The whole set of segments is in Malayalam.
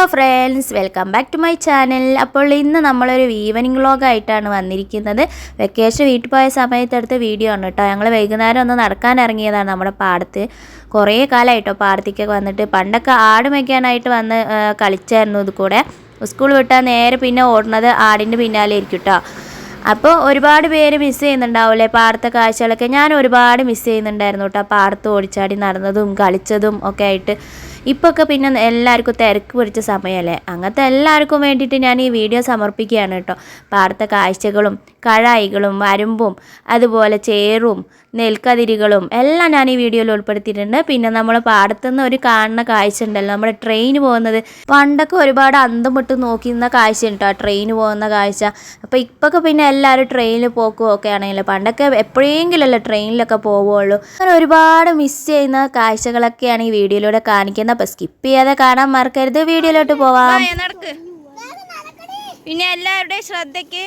Hello friends welcome back to my channel അപ്പോൾ ഇന്ന് നമ്മളൊരു ഈവനിങ് വ്ളോഗായിട്ടാണ് വന്നിരിക്കുന്നത്. വെക്കേഷൻ വീട്ടിൽ പോയ സമയത്തെടുത്ത വീഡിയോ ആണ് കേട്ടോ. ഞങ്ങൾ വൈകുന്നേരം ഒന്ന് നടക്കാൻ ഇറങ്ങിയതാണ് നമ്മുടെ പാടത്ത്. കുറേ കാലമായിട്ടോ പാടത്തേക്കൊക്കെ വന്നിട്ട്. പണ്ടൊക്കെ ആട് മേക്കാനായിട്ട് വന്ന് കളിച്ചായിരുന്നു ഇത് കൂടെ. സ്കൂൾ വിട്ടാൽ നേരെ പിന്നെ ഓടുന്നത് ആടിന്റെ പിന്നാലെ ഇരിക്കും കേട്ടോ. അപ്പോൾ ഒരുപാട് പേര് മിസ് ചെയ്യുന്നുണ്ടാവില്ലേ പാടത്തെ കാഴ്ചകളൊക്കെ? ഞാൻ ഒരുപാട് മിസ് ചെയ്യുന്നുണ്ടായിരുന്നു കേട്ടോ. പാടത്ത് ഓടിച്ചാടി നടന്നതും കളിച്ചതും ഒക്കെ ആയിട്ട്. ഇപ്പൊക്കെ പിന്നെ എല്ലാവർക്കും തിരക്ക് പിടിച്ച സമയമല്ലേ? അങ്ങനത്തെ എല്ലാവർക്കും വേണ്ടിയിട്ട് ഞാൻ ഈ വീഡിയോ സമർപ്പിക്കുകയാണ് കേട്ടോ. പാടത്തെ കാഴ്ചകളും കഴായികളും വരമ്പും അതുപോലെ ചേറും നെൽക്കതിരികളും എല്ലാം ഞാൻ ഈ വീഡിയോയിൽ ഉൾപ്പെടുത്തിയിട്ടുണ്ട്. പിന്നെ നമ്മൾ പാടത്തുനിന്ന് ഒരു കാണുന്ന കാഴ്ച ഉണ്ടല്ലോ. നമ്മുടെ ട്രെയിൻ പോകുന്നത് പണ്ടൊക്കെ ഒരുപാട് അന്തം വിട്ട് നോക്കിയിരുന്ന കാഴ്ച ഉണ്ട്? കേട്ടോ ട്രെയിൻ പോകുന്ന കാഴ്ച. അപ്പോൾ ഇപ്പൊക്കെ പിന്നെ എല്ലാവരും ട്രെയിനിൽ പോക്കും ഒക്കെ ആണെങ്കിലും? പണ്ടൊക്കെ എപ്പോഴെങ്കിലല്ലേ ട്രെയിനിലൊക്കെ പോവുള്ളൂ അങ്ങനെ ഒരുപാട് മിസ് ചെയ്യുന്ന കാഴ്ചകളൊക്കെയാണ് ഈ വീഡിയോയിലൂടെ കാണിക്കുന്നത്. അപ്പോൾ സ്കിപ്പ് ചെയ്യാതെ കാണാൻ മറക്കരുത്. വീഡിയോയിലോട്ട് പോവാം. പിന്നെ എല്ലാവരുടെയും ശ്രദ്ധയ്ക്ക്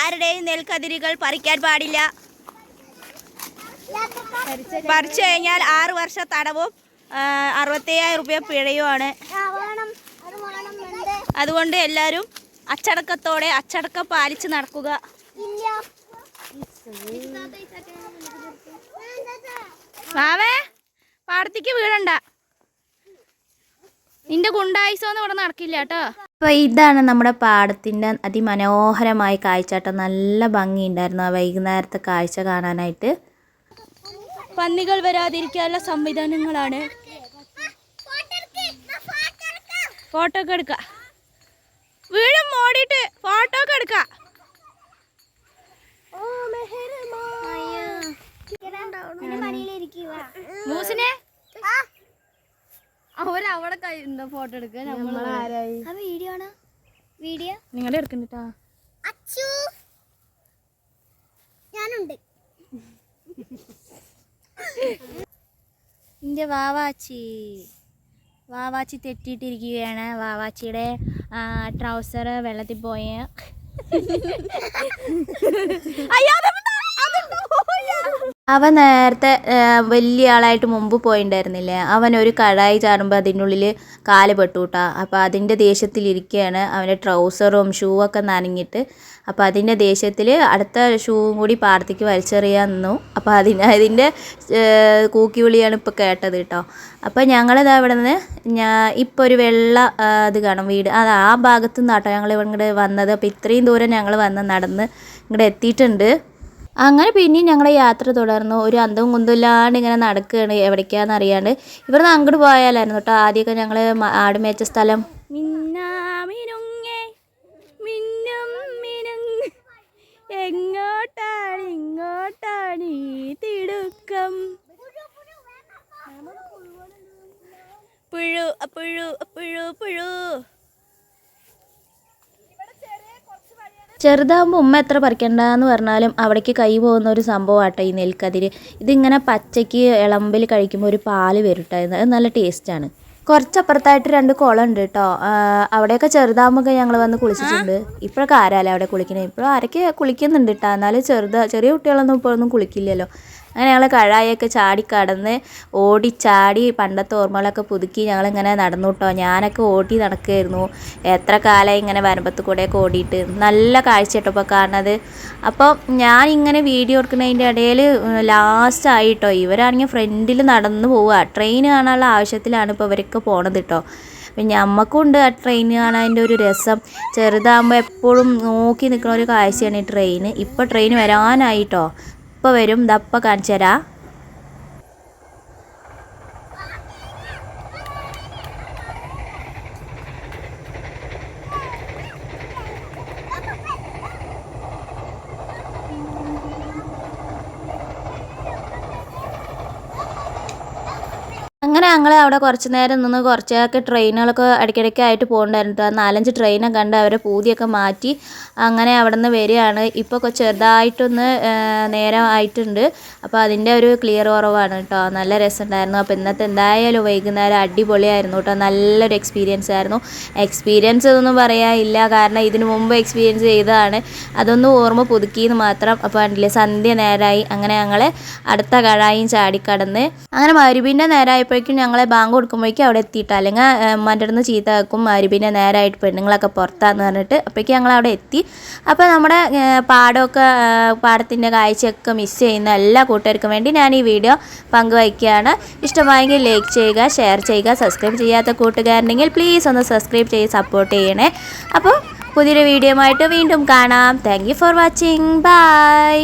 ആരുടെയും നെൽക്കതിരുകൾ പറിക്കാൻ പാടില്ല. പറിച്ചു കഴിഞ്ഞാൽ ആറ് വർഷ തടവും അറുപത്തയ്യായിരം റുപ്യ പിഴയുമാണ്. അതുകൊണ്ട് എല്ലാവരും അച്ചടക്കത്തോടെ അച്ചടക്കം പാലിച്ച് നടക്കുക. മാവേ പാടത്തേക്ക് വീഴണ്ട. നിന്റെ ഗുണ്ടായുസോന്ന് ഇവിടെ നടക്കില്ല കേട്ടോ. അപ്പോൾ ഇതാണ് നമ്മുടെ പാടത്തിന്റെ അതിമനോഹരമായ കാഴ്ച നല്ല ഭംഗിയുണ്ടായിരുന്നു ആ വൈകുന്നേരത്തെ കാഴ്ച കാണാനായിട്ട്. പന്നികൾ വരാതിരിക്കാനുള്ള സംവിധാനങ്ങളാണ്. ഫോട്ടോ ഒക്കെ എടുക്ക. വീഴും ഓടിയിട്ട് ഫോട്ടോ ഒക്കെ എടുക്ക. മൂസിനെ എന്താ ഫോട്ടോ എടുക്കുക? നമ്മൾ വീഡിയോ ആണ്. വീഡിയോ നിങ്ങളെ എടുക്കണ്ടാ അച്ചു! ഞാനുണ്ട്. എന്റെ വാവാച്ചി. വാവാച്ചി തെറ്റിയിട്ടിരിക്കുകയാണ് വാവാച്ചിയുടെ ട്രൗസർ വെള്ളത്തിൽ പോയ അവൻ നേരത്തെ വലിയ ആളായിട്ട് മുമ്പ് പോയിണ്ടായിരുന്നില്ലേ? അവൻ ഒരു കടായി ചാടുമ്പോൾ അതിനുള്ളിൽ കാൽ പെട്ടുകൂട്ടാ അപ്പോൾ അതിന്റെ ദേഷ്യത്തിലിരിക്കുകയാണ് അവന്റെ ട്രൗസറും ഷൂ ഒക്കെ നനഞ്ഞിട്ട്. അപ്പോൾ അതിന്റെ ദേഷ്യത്തിൽ അടുത്ത ഷൂവും കൂടി പാർത്തിക്ക് വലിച്ചെറിയാൻ നിന്നു. അപ്പോൾ അതിന് അതിന്റെ കൂക്കി വിളിയാണ് ഇപ്പോൾ കേട്ടത് കേട്ടോ അപ്പോൾ ഞങ്ങളിതാ ഇവിടെ നിന്ന് ഞാൻ ഇപ്പോൾ ഒരു വെള്ള ഇത് കാണും വീട്. അത് ആ ഭാഗത്തു നിന്നാട്ടോ ഞങ്ങൾ ഇവിടെ വന്നത്. അപ്പോൾ ഇത്രയും ദൂരം ഞങ്ങൾ വന്ന് നടന്ന് ഇങ്ങോട്ട് എത്തിയിട്ടുണ്ട്. അങ്ങനെ പിന്നെയും ഞങ്ങളുടെ യാത്ര തുടർന്നു. ഒരു അന്തവും കുന്തമില്ലാണ്ട് ഇങ്ങനെ നടക്കുകയാണ് എവിടേക്കാന്ന് അറിയാണ്ട്. ഇവിടുന്ന് അങ്ങോട്ട് പോയാലായിരുന്നു കേട്ടോ. ആദ്യമൊക്കെ ഞങ്ങൾ ആട് മേച്ച സ്ഥലം. തിടുക്കം? പുഴു അപ്പുഴു അപ്പുഴു പുഴു. ചെറുതാകുമ്പോൾ ഉമ്മ എത്ര പറിക്കണ്ടെന്ന് പറഞ്ഞാലും അവിടേക്ക് കൈ പോകുന്ന ഒരു സംഭവമാട്ടോ ഈ നെൽക്കതിര്. ഇതിങ്ങനെ പച്ചയ്ക്ക് ഇളമ്പിൽ കഴിക്കുമ്പോൾ ഒരു പാൽ വരും അത് നല്ല ടേസ്റ്റാണ്. കുറച്ചപ്പുറത്തായിട്ട് രണ്ട് കുളം ഉണ്ട് കേട്ടോ അവിടെയൊക്കെ ചെറുതാകുമ്പോൾ ഞങ്ങൾ വന്ന് കുളിച്ചിട്ടുണ്ട്. ഇപ്പോഴൊക്കെ ആരാല്ലേ അവിടെ കുളിക്കണേ? ഇപ്പോഴും ആരൊക്കെ കുളിക്കുന്നുണ്ട് കേട്ടോ എന്നാലും ചെറുതാ ചെറിയ കുട്ടികളൊന്നും ഇപ്പോഴൊന്നും കുളിക്കില്ലല്ലോ. അങ്ങനെ ഞങ്ങൾ കഴായൊക്കെ ചാടി കടന്ന് ഓടി ചാടി പണ്ടത്തെ ഓർമ്മകളൊക്കെ പുതുക്കി ഞങ്ങളിങ്ങനെ നടന്നു കേട്ടോ ഞാനൊക്കെ ഓടി നടക്കുമായിരുന്നു എത്ര കാലമായി ഇങ്ങനെ വരമ്പത്ത് കൂടെയൊക്കെ ഓടിയിട്ട്. നല്ല കാഴ്ച കേട്ടോ ഇപ്പോൾ കാണുന്നത്. അപ്പോൾ ഞാൻ ഇങ്ങനെ വീഡിയോ എടുക്കുന്നതിന്റെ ഇടയിൽ ലാസ്റ്റ് ആയിട്ടോ. ഇവരാണെങ്കിൽ ഫ്രണ്ടിൽ നടന്നു പോവുക ട്രെയിൻ കാണാനുള്ള ആവശ്യത്തിലാണ് ഇപ്പോൾ ഇവരൊക്കെ പോണത് കേട്ടോ പിന്നെ ഞമ്മക്കും ഉണ്ട് ആ ട്രെയിൻ കാണാന്റെ ഒരു രസം. ചെറുതാകുമ്പോൾ എപ്പോഴും നോക്കി നിൽക്കുന്ന ഒരു കാഴ്ചയാണ് ഈ ട്രെയിൻ ഇപ്പോൾ ട്രെയിൻ വരാനായിട്ടോ. ഇപ്പോൾ വരും ദപ്പ കാണിച്ചു തരാം അങ്ങനെ ഞങ്ങൾ അവിടെ കുറച്ച് നേരം നിന്ന് കുറച്ചൊക്കെ ട്രെയിനുകളൊക്കെ ഇടയ്ക്കിടയ്ക്ക് ആയിട്ട് പോകുന്നുണ്ടായിരുന്നു നാലഞ്ച് ട്രെയിനൊക്കെ കണ്ട് അവരെ പൂതിയൊക്കെ മാറ്റി അങ്ങനെ അവിടെ നിന്ന് വരികയാണ് ഇപ്പോൾ ചെറുതായിട്ടൊന്ന് നേരം ആയിട്ടുണ്ട്. അപ്പോൾ അതിന്റെ ഒരു ക്ലിയർ കുറവാണ് കേട്ടോ. നല്ല രസമുണ്ടായിരുന്നു. അപ്പോൾ ഇന്നത്തെ എന്തായാലും വൈകുന്നേരം അടിപൊളിയായിരുന്നു കേട്ടോ. നല്ലൊരു എക്സ്പീരിയൻസ് ആയിരുന്നു. എക്സ്പീരിയൻസ് ഒന്നും പറയാനില്ല. കാരണം ഇതിനു മുമ്പ് എക്സ്പീരിയൻസ് ചെയ്തതാണ്. അതൊന്നും ഓർമ്മ പുതുക്കിയെന്ന് മാത്രം അപ്പോൾ കണ്ടില്ലേ സന്ധ്യ നേരമായി അങ്ങനെ ഞങ്ങൾ അടുത്ത കഴായും ചാടിക്കടന്ന്. അങ്ങനെ മരുവിന്റെ നേരമായപ്പോഴേക്കും ഞങ്ങളെ ബാങ്ക് കൊടുക്കുമ്പോഴേക്കും അവിടെ എത്തിയിട്ട്. അല്ലെങ്കിൽ ഉമ്മാന്റെ അടുത്ത് ചീത്ത വെക്കും പിന്നെ നേരമായിട്ട് പെണ്ണുങ്ങളൊക്കെ പുറത്താന്ന് പറഞ്ഞിട്ട് അപ്പോഴേക്കും ഞങ്ങൾ അവിടെ എത്തി. അപ്പോൾ നമ്മുടെ പാടമൊക്കെ പാടത്തിന്റെ കാഴ്ചയൊക്കെ മിസ് ചെയ്യുന്ന എല്ലാ കൂട്ടുകാർക്കും വേണ്ടി ഞാൻ ഈ വീഡിയോ പങ്കുവയ്ക്കുകയാണ്. ഇഷ്ടമായെങ്കിൽ ലൈക്ക് ചെയ്യുക ഷെയർ ചെയ്യുക സബ്സ്ക്രൈബ് ചെയ്യാത്ത കൂട്ടുകാരുണ്ടെങ്കിൽ പ്ലീസ് ഒന്ന് സബ്സ്ക്രൈബ് ചെയ്ത് സപ്പോർട്ട് ചെയ്യണേ. അപ്പോൾ പുതിയൊരു വീഡിയോ ആയിട്ട് വീണ്ടും കാണാം. Thank for watching bye